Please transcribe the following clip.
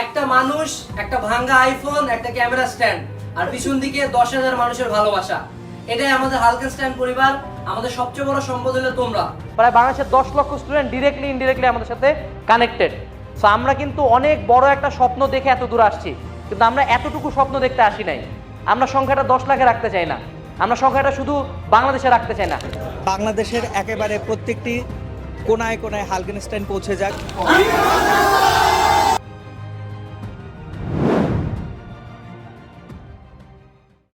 একটা মানুষ একটা ভাঙ্গা আইফোন একটা ক্যামেরা স্ট্যান্ড আর পিছন দিকে দশ হাজার মানুষের ভালোবাসা। এটাই আমাদের হালকা স্ট্যান্ড পরিবার আমাদের সবচেয়ে বড় সম্পদ হলো তোমরা। প্রায় বাংলাদেশের দশ লক্ষ স্টুডেন্ট ডিরেক্টলি ইনডিরেক্টলি আমাদের সাথে কানেক্টেড সো আমরা কিন্তু অনেক বড় একটা স্বপ্ন দেখে এত দূর আসছি কিন্তু আমরা এতটুকু স্বপ্ন দেখতে আসি নাই। আমরা সংখ্যাটা দশ লাখে রাখতে চাই না। আমরা সংখ্যাটা শুধু বাংলাদেশে রাখতে চাই না। বাংলাদেশের একেবারে প্রত্যেকটি কোনায় কোনায় হালকেনস্টাইন পৌঁছে যাক।